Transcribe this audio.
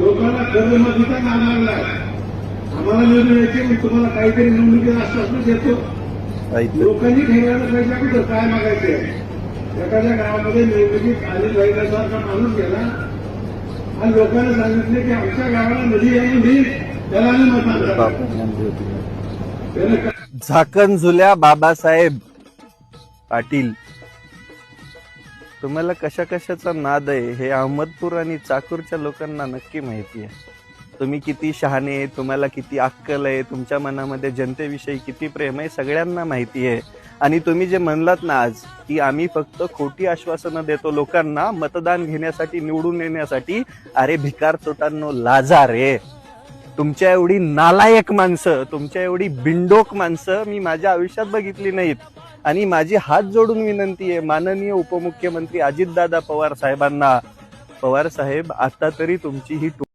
लोकांना कर्जमाफीचा नाम लागलाय. आम्हाला निवडून यायचे मग तुम्हाला काहीतरी निवडणुकीत आश्वासन देतो. लोकांनी ठेवायला पाहिजे अगोदर काय मागायचे एखाद्या गावामध्ये निवडणुकीत आली पाहिल्यासारखा माणूस गेला. आणि लोकांना सांगितले की आमच्या गावाला नदी येऊन होईल त्याला आम्ही मतदान झाकण झुल्या बाबासाहेब पाटील. तुम्हाला कशा कशाचा नाद आहे हे अहमदपूर आणि चाकूरच्या लोकांना नक्की माहिती आहे. तुम्ही किती शहाणे आहे तुम्हाला किती अक्कल आहे तुमच्या मनामध्ये जनतेविषयी किती प्रेम आहे सगळ्यांना माहिती आहे. आणि तुम्ही जे म्हणलात ना आज की आम्ही फक्त खोटी आश्वासनं देतो लोकांना मतदान घेण्यासाठी निवडून येण्यासाठी अरे भिकार चोटांनो लाजा रे. तुमच्या एवढी नालायक माणसं तुमच्या एवढी बिंडोक माणसं मी माझ्या आयुष्यात बघितली नाहीत. आणि माझी हात जोडून विनंती आहे माननीय उपमुख्यमंत्री अजितदादा पवार साहेबांना. पवार साहेब आता तरी तुमची ही